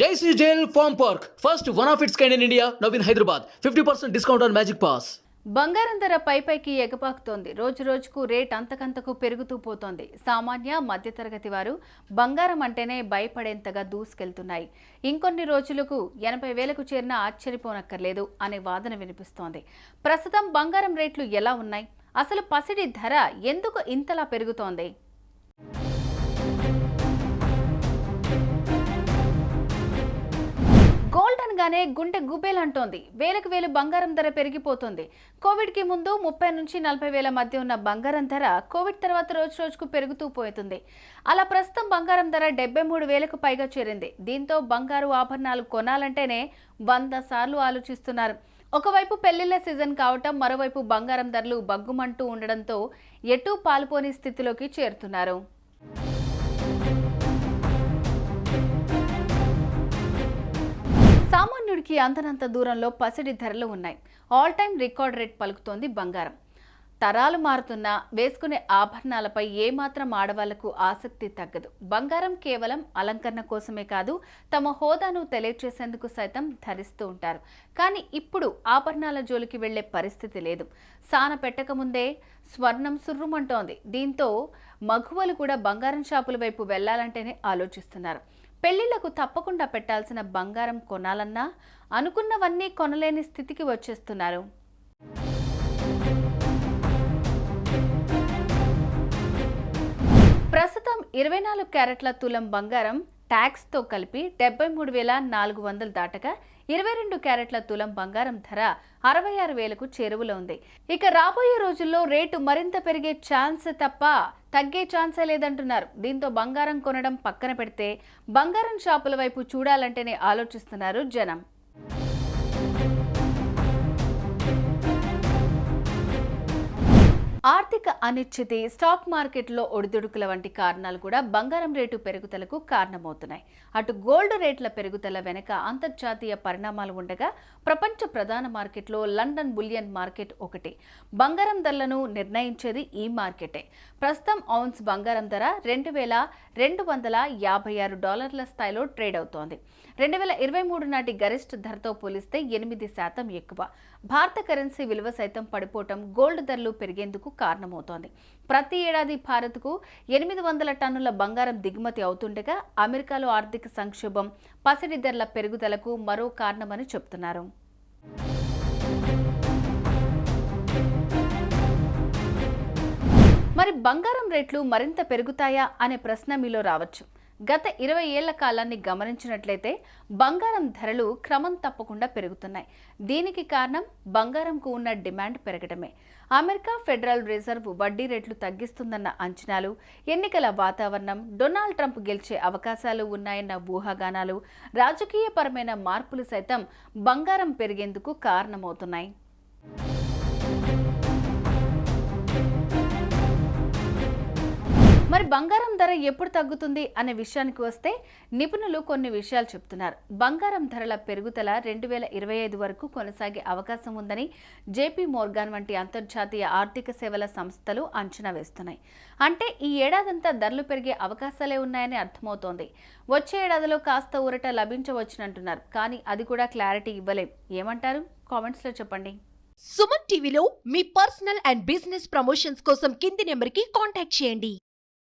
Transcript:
Daisy is Farm Park, park first one of its kind India now in Hyderabad. 50% discount on Magic Pass. బంగారం ధర పై పైకి ఎగపాకుతోంది. రోజు రోజుకు rate అంతకంతకు పెరుగుతూ పోతోంది. సామాన్య మధ్యతరగతి వారు బంగారం అంటేనే భయపడేంతగా దూసుకెళ్తున్నాయి. ఇంకొన్ని రోజులకు ఎనభై వేలకు చేరినా ఆశ్చర్యపోనక్కర్లేదు అనే వాదన వినిపిస్తోంది. ప్రస్తుతం బంగారం రేట్లు ఎలా ఉన్నాయి? అసలు పసిడి ధర ఎందుకు ఇంతలా పెరుగుతోంది? గోల్డ్ గుండె గుబేలంటోంది. వేలకు వేలు బంగారం ధర పెరిగిపోతుంది. కోవిడ్కి ముందు ముప్పై నుంచి నలభై వేల మధ్య ఉన్న బంగారం ధర కోవిడ్ తర్వాత రోజు రోజుకు పెరుగుతూ పోతుంది. అలా ప్రస్తుతం బంగారం ధర డెబ్బై మూడు వేలకు పైగా చేరింది. దీంతో బంగారు ఆభరణాలు కొనాలంటేనే వంద సార్లు ఆలోచిస్తున్నారు. ఒకవైపు పెళ్ళిళ్ళ సీజన్ కావటం మరోవైపు బంగారం ధరలు బగ్గుమంటూ ఉండడంతో ఎటూ పాల్పోని స్థితిలోకి చేరుతున్నారు. సామాన్యుడికి అంతనంత దూరంలో పసిడి ధరలు ఉన్నాయి. ఆల్ టైం రికార్డ్ రేట్ పలుకుతోంది బంగారం. తరాలు మారుతున్నా వేసుకునే ఆభరణాలపై ఏమాత్రం ఆడవాళ్ళకు ఆసక్తి తగ్గదు. బంగారం కేవలం అలంకరణ కోసమే కాదు తమ హోదాను తెలియచేసేందుకు సైతం ధరిస్తూ ఉంటారు. కానీ ఇప్పుడు ఆభరణాల జోలికి వెళ్ళే పరిస్థితి లేదు. సాన పెట్టకముందే స్వర్ణం సుర్రుమంటోంది. దీంతో మగువలు కూడా బంగారం షాపుల వైపు వెళ్ళాలంటేనే ఆలోచిస్తున్నారు. పెళ్ళిళ్ళకు తప్పకుండా పెట్టాల్సిన బంగారం కొనాలన్నా అనుకున్నవన్నీ కొనలేని స్థితికి వచ్చేస్తున్నారు. ప్రస్తుతం ఇరవై నాలుగు క్యారెట్ల తులం బంగారం ట్యాక్స్తో కలిపి డెబ్బై మూడు వేల నాలుగు వందలు దాటగా ఇరవై రెండు క్యారెట్ల తులం బంగారం ధర అరవై ఆరు వేలకు చేరువలో ఉంది. ఇక రాబోయే రోజుల్లో రేటు మరింత పెరిగే ఛాన్స్ తప్ప తగ్గే ఛాన్సే లేదంటున్నారు. దీంతో బంగారం కొనడం పక్కన పెడితే బంగారం షాపుల వైపు చూడాలంటేనే ఆలోచిస్తున్నారు జనం. ఆర్థిక అనిశ్చితి స్టాక్ మార్కెట్లో ఒడిదుడుకుల వంటి కారణాలు కూడా బంగారం రేటు పెరుగుదలకు కారణమవుతున్నాయి. అటు గోల్డ్ రేట్ల పెరుగుదల వెనుక అంతర్జాతీయ పరిణామాలు ఉండగా ప్రపంచ ప్రధాన మార్కెట్లో లండన్ బులియన్ మార్కెట్ ఒకటి. బంగారం ధరలను నిర్ణయించేది ఈ మార్కెటే. ప్రస్తుతం ఔన్స్ బంగారం ధర రెండు వేల రెండు వందల యాభై ఆరు డాలర్ల స్థాయిలో ట్రేడ్ అవుతోంది. రెండు వేల ఇరవై మూడు నాటి గరిష్ట ధరతో పోలిస్తే ఎనిమిది శాతం ఎక్కువ. భారత కరెన్సీ విలువ సైతం పడిపోవటం గోల్డ్ ధరలు పెరిగేందుకు కారణమవుతోంది. ప్రతి ఏడాది భారత్కు ఎనిమిది వందల టన్నుల బంగారం దిగుమతి అవుతుండగా అమెరికాలో ఆర్థిక సంక్షోభం పసిడి ధరల పెరుగుదలకు మరో కారణమని చెబుతున్నారు. మరి బంగారం రేట్లు మరింత పెరుగుతాయా అనే ప్రశ్న మీలో రావచ్చు. గత ఇరవై ఏళ్ళ కాలాన్ని గమనించినట్లయితే బంగారం ధరలు క్రమం తప్పకుండా పెరుగుతున్నాయి. దీనికి కారణం బంగారంకు ఉన్న డిమాండ్ పెరగడమే. అమెరికా ఫెడరల్ రిజర్వ్ వడ్డీ రేట్లు తగ్గిస్తుందన్న అంచనాలు ఎన్నికల వాతావరణం డొనాల్డ్ ట్రంప్ గెలిచే అవకాశాలు ఉన్నాయన్న ఊహాగానాలు రాజకీయపరమైన మార్పులు సైతం బంగారం పెరిగేందుకు కారణమవుతున్నాయి. మరి బంగారం ధర ఎప్పుడు తగ్గుతుంది అనే విషయానికి వస్తే నిపుణులు కొన్ని విషయాలు చెప్తున్నారు. బంగారం ధరల పెరుగుదల రెండు వేల ఇరవై ఐదు వరకు కొనసాగే అవకాశం ఉందని జేపీ మోర్గాన్ వంటి అంతర్జాతీయ ఆర్థిక సేవల సంస్థలు అంచనా వేస్తున్నాయి. అంటే ఈ ఏడాదంతా ధరలు పెరిగే అవకాశాలే ఉన్నాయని అర్థమవుతోంది. వచ్చే ఏడాదిలో కాస్త ఊరట లభించవచ్చునంటున్నారు. కానీ అది కూడా క్లారిటీ ఇవ్వలేం. ఏమంటారు? కామెంట్స్లో చెప్పండి. సుమన్ టీవీలో మీ పర్సనల్ అండ్ బిజినెస్ ప్రమోషన్స్ కోసం కింది నెంబర్కి కాంటాక్ట్ చేయండి.